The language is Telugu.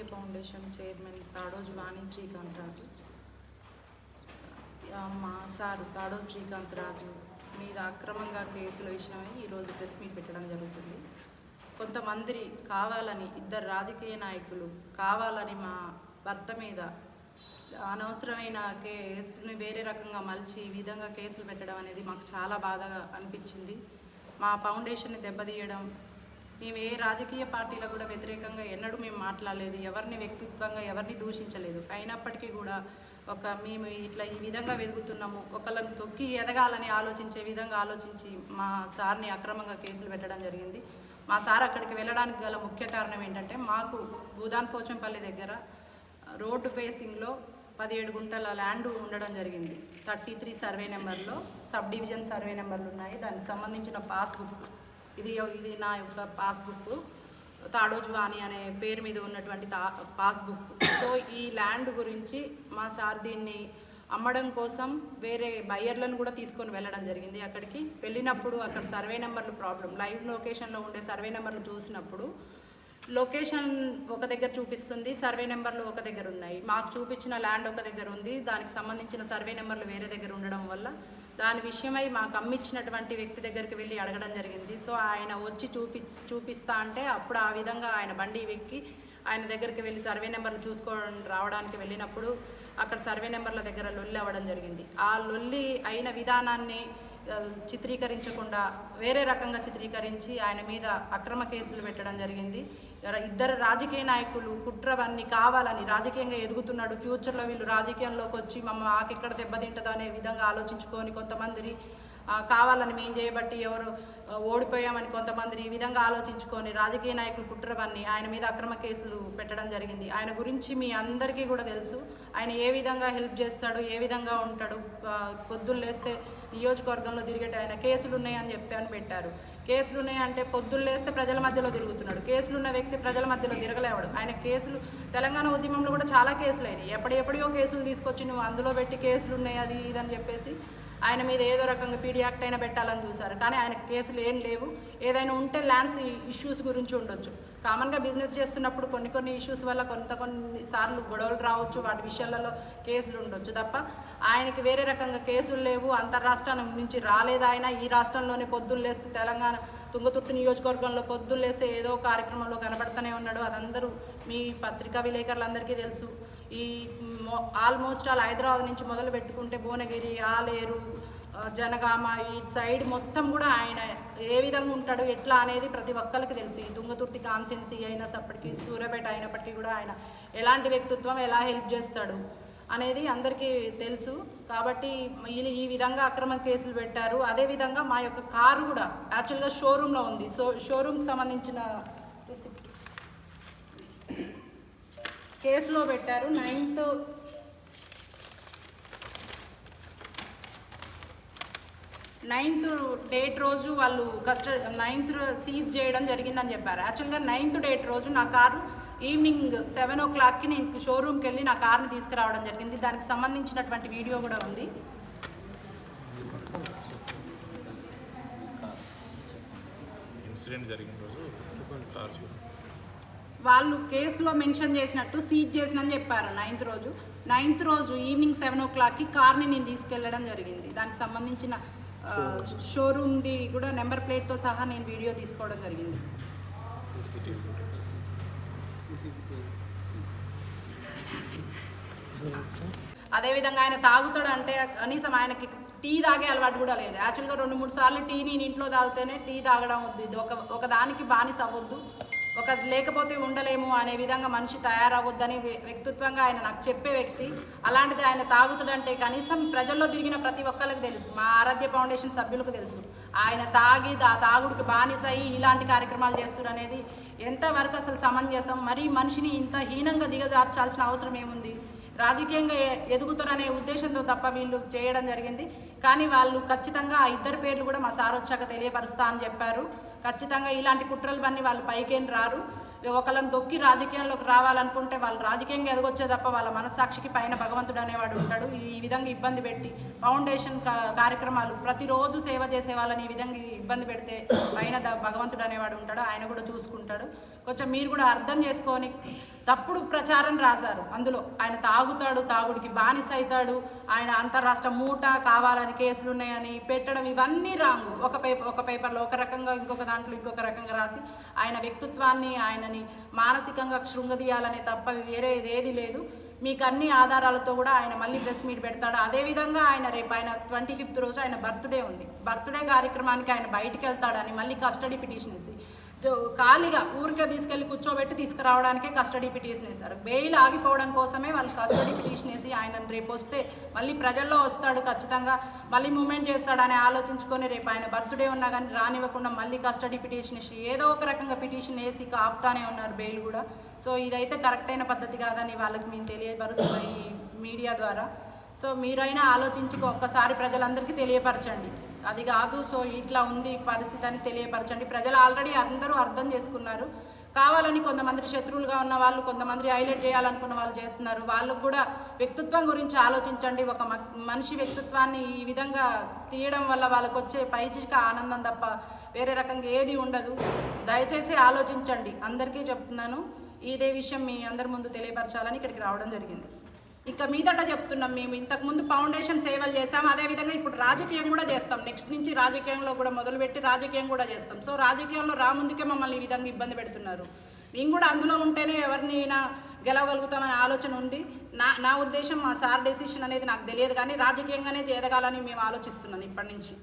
ఆరోగ్య ఫౌండేషన్ చైర్మన్ తాడోజు వాణి శ్రీకాంత్ రాజు. మా సారు తాడో శ్రీకాంత్ రాజు మీద అక్రమంగా కేసుల విషయమై ఈరోజు ప్రెస్ మీట్ పెట్టడం జరుగుతుంది. కొంతమంది కావాలని ఇద్దరు రాజకీయ నాయకులు కావాలని మా భర్త మీద అనవసరమైన కేసుని వేరే రకంగా మలిచి ఈ విధంగా కేసులు పెట్టడం అనేది మాకు చాలా బాధగా అనిపించింది. మా ఫౌండేషన్ని దెబ్బతీయడం మేము ఏ రాజకీయ పార్టీలకు కూడా వ్యతిరేకంగా ఎన్నడూ మేము మాట్లాడలేదు ఎవరిని వ్యక్తిత్వంగా ఎవరిని దూషించలేదు. అయినప్పటికీ కూడా ఒక మేము ఇట్లా ఈ విధంగా వెతుకుతున్నాము ఒకళ్ళని తొక్కి ఎదగాలని ఆలోచించే విధంగా ఆలోచించి మా సార్ని అక్రమంగా కేసులు పెట్టడం జరిగింది. మా సార్ అక్కడికి వెళ్ళడానికి గల ముఖ్య కారణం ఏంటంటే మాకు భూదాన్ పోచంపల్లి దగ్గర రోడ్డు ఫేసింగ్లో పదిహేడు గుంటల ల్యాండ్ ఉండడం జరిగింది. థర్టీ త్రీ సర్వే నెంబర్లో సబ్ డివిజన్ సర్వే నెంబర్లు ఉన్నాయి. దానికి సంబంధించిన పాస్బుక్ ఇది ఇది నా యొక్క పాస్బుక్. తాడోజువాని అనే పేరు మీద ఉన్నటువంటి తా పాస్బుక్. సో ఈ ల్యాండ్ గురించి మా సార్ దీన్ని అమ్మడం కోసం వేరే బయ్యర్లను కూడా తీసుకొని వెళ్ళడం జరిగింది అక్కడికి. వెళ్ళినప్పుడు అక్కడ సర్వే నెంబర్లు ప్రాబ్లం. లైవ్ లొకేషన్లో ఉండే సర్వే నెంబర్లు చూసినప్పుడు లొకేషన్ ఒక దగ్గర చూపిస్తుంది సర్వే నెంబర్లు ఒక దగ్గర ఉన్నాయి. మాకు చూపించిన ల్యాండ్ ఒక దగ్గర ఉంది దానికి సంబంధించిన సర్వే నెంబర్లు వేరే దగ్గర ఉండడం వల్ల దాని విషయమై మాకు అమ్మిచ్చినటువంటి వ్యక్తి దగ్గరికి వెళ్ళి అడగడం జరిగింది. సో ఆయన వచ్చి చూపి చూపిస్తా అంటే అప్పుడు ఆ విధంగా ఆయన బండి వెక్కి ఆయన దగ్గరికి వెళ్ళి సర్వే నెంబర్లు చూసుకోవడం రావడానికి వెళ్ళినప్పుడు అక్కడ సర్వే నెంబర్ల దగ్గర లొల్లి అవ్వడం జరిగింది. ఆ లొల్లి అయిన విధానాన్ని చిత్రీకరించకుండా వేరే రకంగా చిత్రీకరించి ఆయన మీద అక్రమ కేసులు పెట్టడం జరిగింది. ఇద్దరు రాజకీయ నాయకులు కుట్రవన్నీ కావాలని రాజకీయంగా ఎదుగుతున్నాడు. ఫ్యూచర్లో వీళ్ళు రాజకీయంలోకి వచ్చి మమ్మ ఆకెక్కడ దెబ్బతింటుందో అనే విధంగా ఆలోచించుకొని కొంతమంది కావాలని మేము చేయబట్టి ఎవరు ఓడిపోయామని కొంతమంది ఈ విధంగా ఆలోచించుకొని రాజకీయ నాయకులు కుట్రవన్నీ ఆయన మీద అక్రమ కేసులు పెట్టడం జరిగింది. ఆయన గురించి మీ అందరికీ కూడా తెలుసు. ఆయన ఏ విధంగా హెల్ప్ చేస్తాడు ఏ విధంగా ఉంటాడు పొద్దున్న లేస్తే నియోజకవర్గంలో తిరిగేట ఆయన కేసులు ఉన్నాయని చెప్పి అని పెట్టారు. కేసులు ఉన్నాయంటే పొద్దున్న లేస్తే ప్రజల మధ్యలో తిరుగుతున్నాడు. కేసులు ఉన్న వ్యక్తి ప్రజల మధ్యలో తిరగలేవాడు. ఆయన కేసులు తెలంగాణ ఉద్యమంలో కూడా చాలా కేసులు అయినాయి. ఎప్పుడెప్పుడో కేసులు తీసుకొచ్చి నువ్వు అందులో పెట్టి కేసులు ఉన్నాయి అది ఇది అని చెప్పేసి ఆయన మీద ఏదో రకంగా పీడీ యాక్ట్ అయినా పెట్టాలని చూశారు. కానీ ఆయన కేసులు ఏం లేవు. ఏదైనా ఉంటే ల్యాండ్స్ ఇష్యూస్ గురించి ఉండొచ్చు. కామన్గా బిజినెస్ చేస్తున్నప్పుడు కొన్ని కొన్ని ఇష్యూస్ వల్ల కొంత కొన్ని సార్లు గొడవలు రావచ్చు. వాటి విషయాలలో కేసులు ఉండొచ్చు తప్ప ఆయనకి వేరే రకంగా కేసులు లేవు. అంతర్రాష్ట్రం నుంచి రాలేదు ఆయన. ఈ రాష్ట్రంలోనే పొద్దున్న లేస్తే తెలంగాణ తుంగతుర్తి నియోజకవర్గంలో పొద్దులేసే ఏదో కార్యక్రమంలో కనబడుతూనే ఉన్నాడు. అదందరూ మీ పత్రికా విలేకరులందరికీ తెలుసు. ఈ మో- ఆల్మోస్ట్ ఆల్ హైదరాబాద్ నుంచి మొదలు పెట్టుకుంటే భువనగిరి ఆలేరు జనగామ ఈ సైడ్ మొత్తం కూడా ఆయన ఏ విధంగా ఉంటాడు ఎట్లా అనేది ప్రతి ఒక్కరికి తెలుసు. ఈ తుంగతుర్తి కాన్సెన్సీ అయినప్పటికీ సూర్యపేట అయినప్పటికీ కూడా ఆయన ఎలాంటి వ్యక్తిత్వం ఎలా హెల్ప్ చేస్తాడు అనేది అందరికీ తెలుసు. కాబట్టి వీళ్ళు ఈ విధంగా అక్రమ కేసులు పెట్టారు. అదేవిధంగా మా యొక్క కారు కూడా యాక్చువల్గా షోరూంలో ఉంది. సో షోరూమ్కి సంబంధించిన కేసులో పెట్టారు. నైన్త్ నైన్త్ డేట్ రోజు వాళ్ళు కస్టడీ నైన్త్ సీజ్ చేయడం జరిగిందని చెప్పారు. యాక్చువల్గా నైన్త్ డేట్ రోజు నా కారు ఈవినింగ్ సెవెన్ ఓ క్లాక్కి నేను షోరూమ్కి వెళ్ళి నా కార్ని తీసుకురావడం జరిగింది. దానికి సంబంధించినటువంటి వీడియో కూడా ఉంది. ఇన్సిడెంట్ జరిగిన రోజు కార్ చూ వాళ్ళు కేసులో మెన్షన్ చేసినట్టు సీజ్ చేసినని చెప్పారు నైన్త్ రోజు. నైన్త్ రోజు ఈవినింగ్ సెవెన్ ఓ క్లాక్కి కార్ని నేను తీసుకెళ్ళడం జరిగింది. దానికి సంబంధించిన షోరూమ్ది కూడా నెంబర్ ప్లేట్తో సహా నేను వీడియో తీసుకోవడం జరిగింది. అదేవిధంగా ఆయన తాగుతాడు అంటే కనీసం ఆయనకి టీ తాగే అలవాటు కూడా లేదు. యాక్చువల్గా రెండు మూడు సార్లు టీ నేను ఇంట్లో తాగితేనే టీ తాగడం వద్దు. ఒక ఒక దానికి బానిస అవ్వద్దు. ఒక లేకపోతే ఉండలేము అనే విధంగా మనిషి తయారవ్వద్దని వ్యక్తిత్వంగా ఆయన నాకు చెప్పే వ్యక్తి. అలాంటిది ఆయన తాగుతాడంటే కనీసం ప్రజల్లో తిరిగిన ప్రతి ఒక్కరికి తెలుసు. మా ఆరాధ్య ఫౌండేషన్ సభ్యులకు తెలుసు. ఆయన తాగి ఆ తాగుడికి బానిస అయ్యి ఇలాంటి కార్యక్రమాలు చేస్తారు అనేది ఎంతవరకు అసలు సమంజసం? మరీ మనిషిని ఇంత హీనంగా దిగజార్చాల్సిన అవసరం ఏముంది? రాజకీయంగా ఎదుగుతారనే ఉద్దేశంతో తప్ప వీళ్ళు చేయడం జరిగింది. కానీ వాళ్ళు ఖచ్చితంగా ఆ ఇద్దరు పేర్లు కూడా మా సార్ వచ్చాక తెలియపరుస్తా అని చెప్పారు. ఖచ్చితంగా ఇలాంటి కుట్రలు పని వాళ్ళు పైకేం రారు. ఒకళ్ళని దొక్కి రాజకీయంలోకి రావాలనుకుంటే వాళ్ళు రాజకీయంగా ఎదగొచ్చే తప్ప వాళ్ళ మనస్సాక్షికి పైన భగవంతుడు అనేవాడు ఉంటాడు. ఈ విధంగా ఇబ్బంది పెట్టి ఫౌండేషన్ కా- కార్యక్రమాలు ప్రతిరోజు సేవ చేసే వాళ్ళని ఈ విధంగా ఇబ్బంది పెడితే పైన భగవంతుడు అనేవాడు ఉంటాడు. ఆయన కూడా చూసుకుంటాడు. కొంచెం మీరు కూడా అర్థం చేసుకొని తప్పుడు ప్రచారం రాశారు. అందులో ఆయన తాగుతాడు తాగుడికి బానిస అవుతాడు. ఆయన అంతరాష్ట్ర మూట కావాలని కేసులు ఉన్నాయని పెట్టడం ఇవన్నీ రాంగు. ఒక పేపర్ ఒక పేపర్లో ఒక రకంగా ఇంకొక దాంట్లో ఇంకొక రకంగా రాసి ఆయన వ్యక్తిత్వాన్ని ఆయనని మానసికంగా శృంగదీయాలనే తప్ప వేరే ఏది లేదు. మీకు అన్ని ఆధారాలతో కూడా ఆయన మళ్ళీ ప్రెస్ మీట్ పెడతాడు. అదేవిధంగా ఆయన రేపు ఆయన ట్వంటీ ఫిఫ్త్ రోజు ఆయన బర్త్డే ఉంది. బర్త్డే కార్యక్రమానికి ఆయన బయటికి వెళ్తాడని మళ్ళీ కస్టడీ పిటిషన్ వేసి ఖాళీగా ఊరికే తీసుకెళ్ళి కూర్చోబెట్టి తీసుకురావడానికే కస్టడీ పిటిషన్ వేశారు. బెయిల్ ఆగిపోవడం కోసమే వాళ్ళు కస్టడీ పిటిషన్ వేసి ఆయన రేపు వస్తే మళ్ళీ ప్రజల్లో వస్తాడు ఖచ్చితంగా మళ్ళీ మూమెంట్ చేస్తాడని ఆలోచించుకొని రేపు ఆయన బర్త్డే ఉన్నా కానీ రానివ్వకుండా మళ్ళీ కస్టడీ పిటిషన్ వేసి ఏదో ఒక రకంగా పిటిషన్ వేసి కాపుతానే ఆపుతానే ఉన్నారు బెయిల్ కూడా. సో ఇదైతే కరెక్ట్ అయిన పద్ధతి కాదని వాళ్ళకి మేము తెలియపరుస్తున్నాం ఈ మీడియా ద్వారా. సో మీరైనా ఆలోచించుకో ఒక్కసారి ప్రజలందరికీ తెలియపరచండి. అది కాదు సో ఇట్లా ఉంది పరిస్థితి అని తెలియపరచండి. ప్రజలు ఆల్రెడీ అందరూ అర్థం చేసుకున్నారు. కావాలని కొంతమంది శత్రువులుగా ఉన్న వాళ్ళు కొంతమంది హైలైట్ చేయాలనుకున్న వాళ్ళు చేస్తున్నారు. వాళ్ళకు కూడా వ్యక్తిత్వం గురించి ఆలోచించండి. ఒక మనిషి వ్యక్తిత్వాన్ని ఈ విధంగా తీయడం వల్ల వాళ్ళకు వచ్చే పైచిక ఆనందం తప్ప వేరే రకంగా ఏది ఉండదు. దయచేసి ఆలోచించండి. అందరికీ చెప్తున్నాను. ఇదే విషయం మీ అందరి ముందు తెలియపరచాలని ఇక్కడికి రావడం జరిగింది. ఇక మీదట చెప్తున్నాం మేము. ఇంతకుముందు ఫౌండేషన్ సేవలు చేసాం అదేవిధంగా ఇప్పుడు రాజకీయం కూడా చేస్తాం. నెక్స్ట్ నుంచి రాజకీయంలో కూడా మొదలుపెట్టి రాజకీయం కూడా చేస్తాం. సో రాజకీయంలో రాముందుకే మమ్మల్ని ఈ విధంగా ఇబ్బంది పెడుతున్నారు. మేము కూడా అందులో ఉంటేనే ఎవరిని గెలవగలుగుతామనే ఆలోచన ఉంది. నా నా ఉద్దేశం మా సార్ డెసిషన్ అనేది నాకు తెలియదు కానీ రాజకీయంగానే ఎదగాలని మేము ఆలోచిస్తున్నాను ఇప్పటి నుంచి.